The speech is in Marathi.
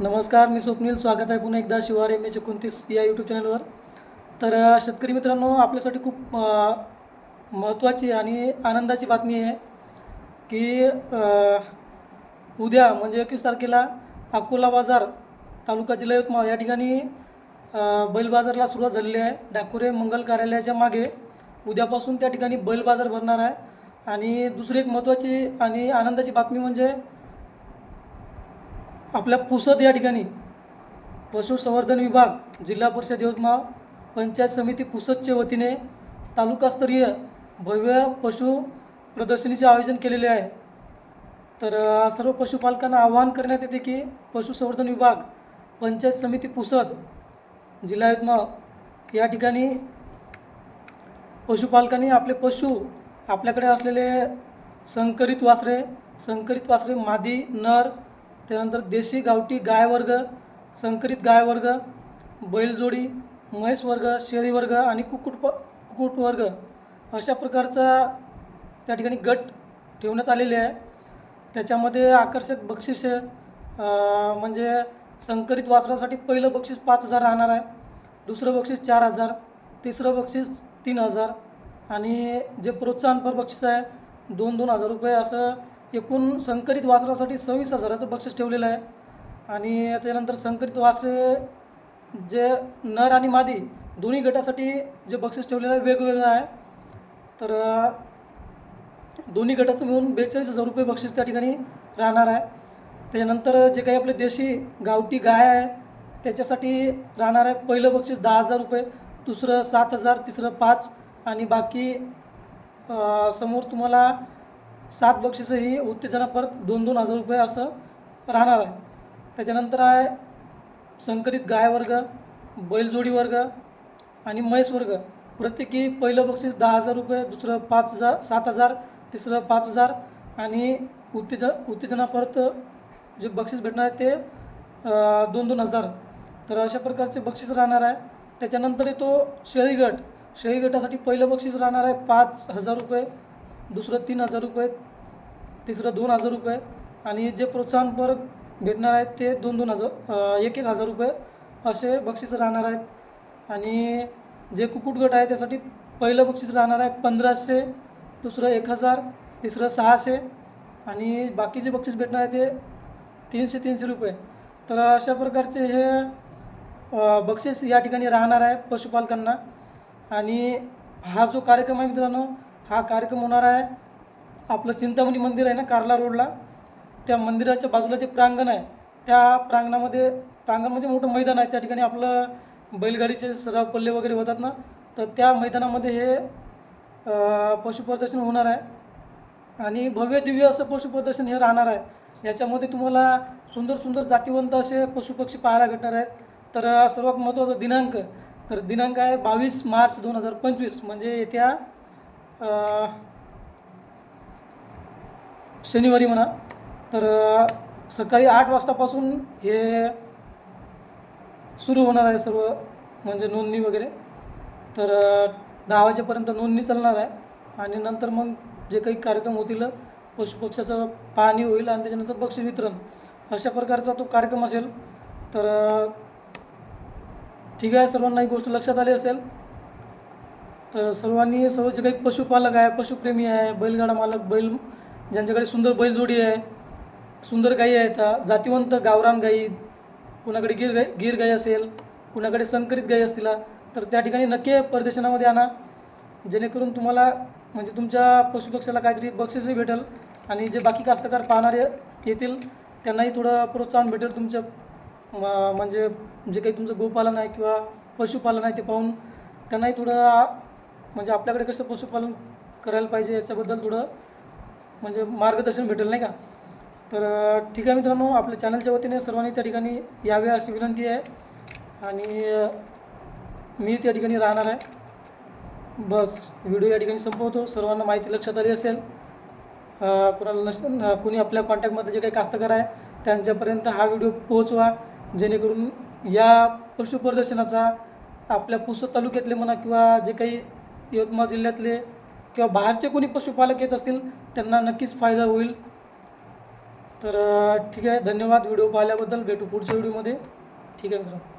नमस्कार मी स्वप्नील. स्वागत आहे पुन्हा एकदा शिवार एम एच एकोणतीस या यूट्यूब चॅनलवर तर शेतकरी मित्रांनो आपल्यासाठी खूप महत्त्वाची आणि आनंदाची बातमी आहे की उद्या म्हणजे एकवीस तारखेला अकोला बाजार तालुका जिल्हा यवतमाळ या ठिकाणी बैल बाजारला सुरुवात झालेली आहे. डाकुरे मंगल कार्यालयाच्या मागे उद्यापासून त्या ठिकाणी बैल बाजार भरणार आहे. आणि दुसरी एक महत्त्वाची आणि आनंदाची बातमी म्हणजे आपल्या पुसद या ठिकाणी पशुसंवर्धन विभाग जिल्हा परिषद यवतमाळ पंचायत समिती पुसदच्या वतीने तालुकास्तरीय भव्य पशु प्रदर्शनीचे आयोजन केलेले आहे. तर सर्व पशुपालकांना आवाहन करण्यात येते की पशुसंवर्धन विभाग पंचायत समिती पुसद जिल्हा यवतमाळ या ठिकाणी पशुपालकांनी आपले पशु आपल्याकडे असलेले संकरित वासरे संकरित वासरे मादी नर त्यानंतर देशी गावठी गाय वर्ग संकरित गाय वर्ग बैलजोडी म्हैस वर्ग शेळी वर्ग आणि कुक्कुट प कुक्कुट वर्ग अशा प्रकारचा त्या ठिकाणी गट ठेवण्यात आलेले आहे. त्याच्यामध्ये आकर्षक बक्षीस म्हणजे संकरित वासरासाठी पहिलं बक्षीस पाच हजार राहणार आहे. दुसरं बक्षीस चार हजार तिसरं बक्षीस तीन हजार आणि जे प्रोत्साहनपर बक्षीस आहे दोन दोन हजार रुपये असं एकूण संकरित वासरासाठी सव्वीस हजाराचं बक्षीस ठेवलेलं आहे. आणि त्याच्यानंतर संकरित वासरे जे नर आणि मादी दोन्ही गटासाठी जे बक्षीस ठेवलेलं आहे वेगवेगळं आहे. तर दोन्ही गटाचं मिळून बेचाळीस हजार रुपये बक्षीस त्या ठिकाणी राहणार आहे. त्याच्यानंतर जे काही आपले देशी गावठी गाय आहे त्याच्यासाठी राहणार आहे पहिलं बक्षीस दहा हजार रुपये दुसरं सात हजार तिसरं पाच आणि बाकी समोर तुम्हाला सात बक्षिसं ही उत्तेजना परत दोन दोन हजार रुपये असं राहणार आहे. त्याच्यानंतर आहे संकरित गाय वर्ग बैलजोडी वर्ग आणि म्हैस वर्ग. प्रत्येकी पहिलं बक्षीस दहा हजार रुपये दुसरं पाच हजार सात हजार तिसरं पाच हजार आणि उत्तेज उत्तेजना परत जे बक्षीस भेटणार आहे ते दोन दोन हजार. तर अशा प्रकारचे बक्षीस राहणार आहे. त्याच्यानंतर येतो शेळी गट गटासाठी पहिलं बक्षीस राहणार आहे पाच हजार रुपये. दुसरं तीन हजार रुपये तिसरं दोन हजार रुपये आणि जे प्रोत्साहनपर भेटणार आहेत ते दोन दोन हजार एक एक हजार रुपये असे बक्षीस राहणार आहेत. आणि जे कुक्कुटगट आहे त्यासाठी पहिलं बक्षीस राहणार आहे पंधराशे दुसरं एक हजार तिसरं सहाशे आणि बाकीचे बक्षीस भेटणार आहे ते तीनशे तीनशे रुपये. तर अशा प्रकारचे हे बक्षीस या ठिकाणी राहणार आहे पशुपालकांना. आणि हा जो कार्यक्रम आहे मित्रांनो हा कार्यक्रम होणार आहे. आपलं चिंतामणी मंदिर आहे ना कार्ला रोडला. त्या मंदिराच्या बाजूला जे प्रांगण आहे त्या प्रांगणामध्ये प्रांगण म्हणजे मोठं मैदान आहे. त्या ठिकाणी आपलं बैलगाडीचे सराव पल्ले वगैरे होतात ना तर त्या मैदानामध्ये हे पशुप्रदर्शन होणार आहे. आणि भव्य दिव्य असं पशुप्रदर्शन हे राहणार आहे. याच्यामध्ये तुम्हाला सुंदर सुंदर जातीवंत असे पशुपक्षी पाहायला भेटणार आहेत. तर सर्वात महत्त्वाचा दिनांक तर दिनांक आहे बावीस मार्च दोन हजार पंचवीस म्हणजे येत्या शनिवारी म्हणा. तर सकाळी आठ वाजतापासून हे सुरू होणार आहे सर्व म्हणजे नोंदणी वगैरे. तर दहा वाजेपर्यंत नोंदणी चालणार आहे. आणि नंतर मग जे काही कार्यक्रम होतील पशुपक्षाचं पाहणी होईल आणि त्याच्यानंतर पक्ष वितरण अशा प्रकारचा तो कार्यक्रम असेल. तर ठीक आहे सर्वांना ही गोष्ट लक्षात आली असेल. तर सर्वांनी सर्व जे काही पशुपालक आहे पशुप्रेमी आहे बैलगाडा मालक बैल ज्यांच्याकडे सुंदर बैलजोडी आहे सुंदर गायी आहेत आ, जातीवंत गावरान गायी कुणाकडे गिर गाई गीर गाई असेल कुणाकडे संकरित गाई असतील तर त्या ठिकाणी नक्की प्रदर्शनामध्ये आणा. जेणेकरून तुम्हाला म्हणजे तुमच्या पशुपक्षाला काहीतरी बक्षीसही भेटेल आणि जे बाकी कास्तकार पाहणारे येतील त्यांनाही थोडं प्रोत्साहन भेटेल तुमच्या म्हणजे जे काही तुमचं गोपालन आहे किंवा पशुपालन आहे ते पाहून त्यांनाही थोडं म्हणजे आपल्याकडे कसं पशुपालन करायला पाहिजे याच्याबद्दल थोडं म्हणजे मार्गदर्शन भेटेल नाही का? तर ठीक आहे मित्रांनो आपल्या चॅनलच्या वतीने सर्वांनी त्या ठिकाणी यावे अशी विनंती आहे. आणि मी त्या ठिकाणी राहणार आहे. बस व्हिडिओ या ठिकाणी संपवतो. सर्वांना माहिती लक्षात आली असेल कुणाला कोणाला नस कुणी आपल्या कॉन्टॅक्टमध्ये जे काही कास्तकार आहे त्यांच्यापर्यंत हा व्हिडिओ पोहोचवा. जेणेकरून या पशुप्रदर्शनाचा आपल्या पुसद तालुक्यातले म्हणा किंवा जे काही यवतमाळ जिल्ह्यातले किंवा बाहेरचे कोणी पशुपालक येत असतील त्यांना नक्कीच फायदा होईल. तर ठीक आहे. धन्यवाद. व्हिडिओ पाहिल्याबद्दल. भेटू पुढच्या व्हिडिओमध्ये. ठीक आहे मित्रांनो.